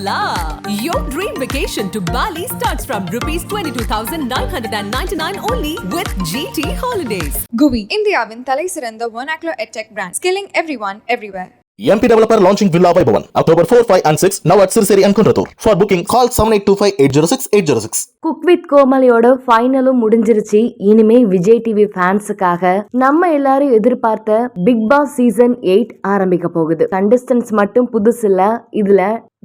Hola! Your dream vacation to Bali starts from rupees 22,999 only with GT Holidays. GUVI இந்தியாவின் தலை சிறந்த ஒனாக்லோ edtech brand skilling everyone everywhere MP Developer launching Villa Vaibhavan October 4, 5 and 6 now at Sirseri and Kundratur. For booking call 7825-806-806. Cook with கோமலியோட ஃபைனலும் முடிஞ்சிருச்சு. இனிமே Vijay TV ஃபேன்ஸுக்காக நம்ம எல்லாரும் எதிர்பார்த்த big pass season eight ஆரம்பிக்க போகுது. கண்டஸ்டன்ஸ் மட்டும் புதுசு இல்ல. இதுல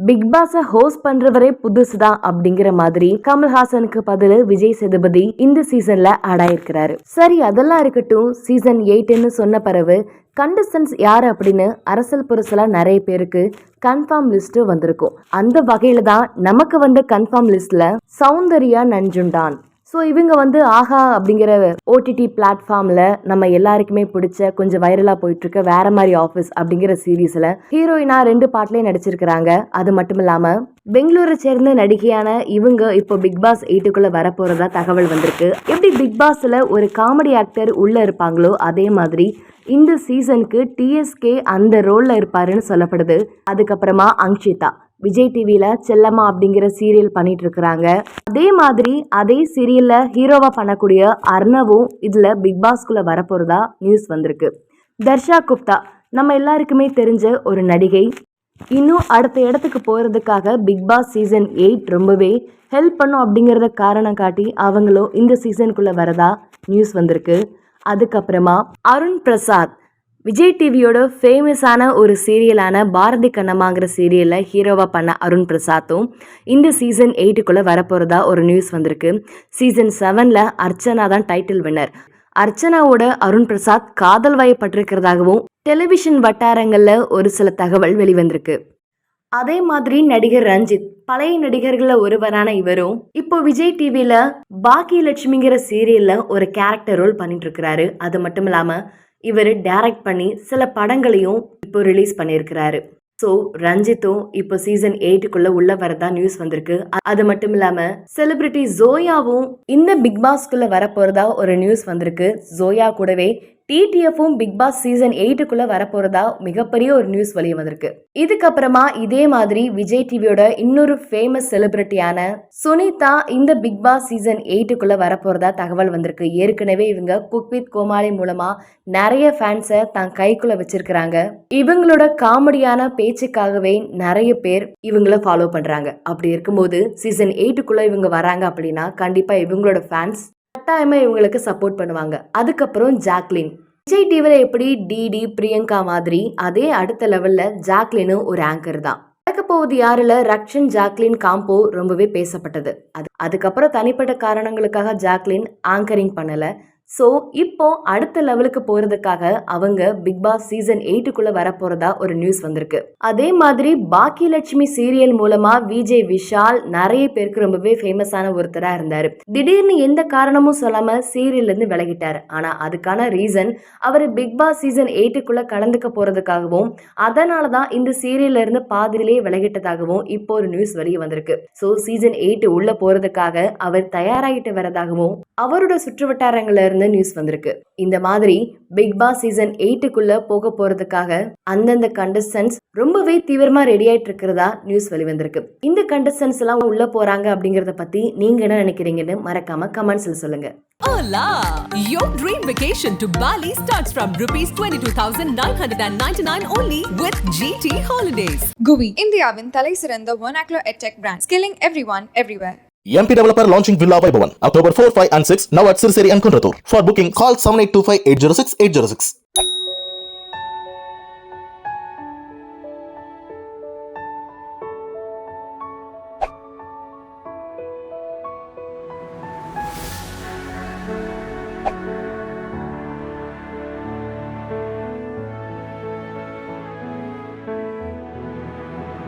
பிக் பாஸ ஹோஸ்ட் பண்றவரே புதுசுதான் அப்படிங்கிற மாதிரி கமல்ஹாசனுக்கு பதில் விஜய் சேதுபதி இந்த சீசன்ல ஆடாயிருக்கிறாரு சரி அதெல்லாம் இருக்கட்டும். சீசன் எயிட்னு சொன்ன பிறகு கண்டஸ்டன்ஸ் யார் அப்படின்னு அரசல் புரசலாக நிறைய பேருக்கு கன்ஃபார்ம் லிஸ்ட் வந்திருக்கும். அந்த வகையில தான் நமக்கு வந்த கன்ஃபார்ம் லிஸ்ட்ல சௌந்தர்யா நஞ்சுண்டான். ஸோ இவங்க வந்து ஆஹா அப்படிங்கிற ஓடிடி பிளாட்ஃபார்மில் நம்ம எல்லாருக்குமே பிடிச்ச கொஞ்சம் வைரலாக போயிட்டுருக்க வேற மாதிரி ஆஃபீஸ் அப்படிங்கிற சீரீஸில் ஹீரோயினாக ரெண்டு பாட்டிலையும் நடிச்சிருக்கிறாங்க. அது மட்டும் இல்லாமல் பெங்களூரை சேர்ந்த நடிகையான இவங்க இப்போ பிக் பாஸ் எயிட்டுக்குள்ளே வரப்போகிறதா தகவல் வந்திருக்கு. எப்படி பிக் பாஸில் ஒரு காமெடி ஆக்டர் உள்ளே இருப்பாங்களோ அதே மாதிரி இந்த சீசனுக்கு டிஎஸ்கே அந்த ரோலில் இருப்பாருன்னு சொல்லப்படுது. அதுக்கப்புறமா அங்ஷிதா. விஜய் டிவியில் செல்லம்மா அப்படிங்கிற சீரியல் பண்ணிட்டு இருக்கிறாங்க அதே மாதிரி அதே சீரியலில் ஹீரோவாக பண்ணக்கூடிய அர்ணவும் இதில் பிக் பாஸ்குள்ளே வரப்போகிறதா நியூஸ் வந்திருக்கு. தர்ஷா குப்தா நம்ம எல்லாருக்குமே தெரிஞ்ச ஒரு நடிகை. இன்னும் அடுத்த இடத்துக்கு போகிறதுக்காக பிக் பாஸ் சீசன் எயிட் ரொம்பவே ஹெல்ப் பண்ணும் அப்படிங்கிறத காரணம் காட்டி அவங்களும் இந்த சீசனுக்குள்ளே வரதா நியூஸ் வந்திருக்கு. அதுக்கப்புறமா அருண் பிரசாத் விஜய் டிவியோட ஃபேமஸான ஒரு சீரியலான பாரதி கண்ணம்மாங்கிற சீரியலில் ஹீரோவாக பண்ண அருண் பிரசாத்தும் இந்த சீசன் எயிட்டுக்குள்ளே வரப்போகிறதா ஒரு நியூஸ் வந்திருக்கு. சீசன் செவனில் அர்ச்சனா தான் டைட்டில் வின்னர். அர்ச்சனாவோட அருண் பிரசாத் காதல் வயப்பட்டிருக்கிறதாகவும் டெலிவிஷன் வட்டாரங்களில் ஒரு சில தகவல் வெளிவந்திருக்கு. அதே மாதிரி நடிகர் ரஞ்சித் பழைய நடிகர்களில் ஒருவரான இவரும் இப்போ விஜய் டிவியில் பாக்கியலட்சுமிங்கிற சீரியலில் ஒரு கேரக்டர் ரோல் பண்ணிட்டு இருக்கிறாரு. அது மட்டும் இல்லாமல் இவர் டைரக்ட் பண்ணி சில படங்களையும் இப்போ ரிலீஸ் பண்ணியிருக்கிறாரு. ஸோ ரஞ்சித்தும் இப்போ சீசன் எயிட்டுக்குள்ள உள்ள வரதா நியூஸ் வந்திருக்கு. அது மட்டும் இல்லாம செலிபிரிட்டி ஜோயாவும் இந்த பிக் பாஸ்க்குள்ள வரப்போறதா ஒரு நியூஸ் வந்திருக்கு. ஜோயா கூடவே டிடிஎஃப்பும் பிக் பாஸ் சீசன் எயிட்டுக்குள்ள வரப்போறதா மிகப்பெரிய ஒரு நியூஸ் வெளியே வந்திருக்கு. இதுக்கப்புறமா இதே மாதிரி விஜய் டிவியோட இன்னொரு ஃபேமஸ் செலிபிரிட்டியான சுனிதா இந்த பிக் பாஸ் சீசன் எயிட்டுக்குள்ள வரப்போறதா தகவல் வந்திருக்கு. ஏற்கனவே இவங்க குக் வித் கோமாளி மூலமா நிறைய ஃபேன்ஸை தான் கைக்குள்ள வச்சிருக்கிறாங்க. இவங்களோட காமெடியான பேச்சுக்காகவே நிறைய பேர் இவங்கள ஃபாலோ பண்றாங்க. அப்படி இருக்கும்போது சீசன் எயிட்டுக்குள்ள இவங்க வராங்க அப்படின்னா கண்டிப்பா இவங்களோட ஃபேன்ஸ் கட்டாயமாக இவங்களுக்கு சப்போர்ட் பண்ணுவாங்க. அதுக்கப்புறம் ஜாக்லின். விஜய் டிவியில் எப்படி டிடி பிரியங்கா மாதிரி அதே அடுத்த லெவல்ல ஜாக்லினும் ஒரு ஆங்கர் தான். நடக்க போகுது யாருல? ரக்ஷன் ஜாக்லின் காம்போ ரொம்பவே பேசப்பட்டது. அது அதுக்கப்புறம் தனிப்பட்ட காரணங்களுக்காக ஜாக்லின் ஆங்கரிங் பண்ணல. ஸோ இப்போ அடுத்த லெவலுக்கு போகிறதுக்காக அவங்க பிக் பாஸ் சீசன் எயிட்டுக்குள்ளே வரப்போகிறதா ஒரு நியூஸ் வந்திருக்கு. அதே மாதிரி பாக்கியலட்சுமி சீரியல் மூலமாக விஜய் விஷால் நிறைய பேருக்கு ரொம்பவே ஃபேமஸான ஒருத்தராக இருந்தார். திடீர்னு எந்த காரணமும் சொல்லாமல் சீரியல்லேருந்து விலகிட்டார். ஆனால் அதுக்கான ரீசன் அவர் பிக் பாஸ் சீசன் எயிட்டுக்குள்ளே கலந்துக்க போகிறதுக்காகவும் அதனால தான் இந்த சீரியல்ல இருந்து பாதியிலேயே விலகிட்டதாகவும் இப்போ ஒரு நியூஸ் வெளியே வந்திருக்கு. ஸோ சீசன் எயிட்டு உள்ளே போகிறதுக்காக அவர் தயாராகிட்டு வரதாகவும் அவரோட சுற்று இருந்து நியூஸ் வந்திருக்கு இந்த மாதிரி பிக் பாஸ் சீசன் எயிட்டுக்குள்ள போக போறதுக்காக அந்தந்த கண்டஸ்டன்ஸ் ரொம்பவே தீவிரமா ரெடி ஆயிட்டு இருக்கிறதா நியூஸ் வெளிவந்திருக்கு இந்த கண்டஸ்டன்ஸ் எல்லாம் உள்ள போறாங்க அப்படிங்கறத பத்தி நீங்க என்ன நினைக்கிறீங்கன்னு மறக்காம கமெண்ட்ஸ்ல சொல்லுங்க Hola! Your dream vacation to Bali starts from rupees 22,999 only with GT Holidays. Guvi இந்தியாவின் தலை சிறந்த ஒனாக்லோ edtech brand skilling everyone everywhere MP Developer launching Villa by Bhavan, October 4, 5 and 6, now at Sirseri and Kundratur. For booking, call 7825-806-806.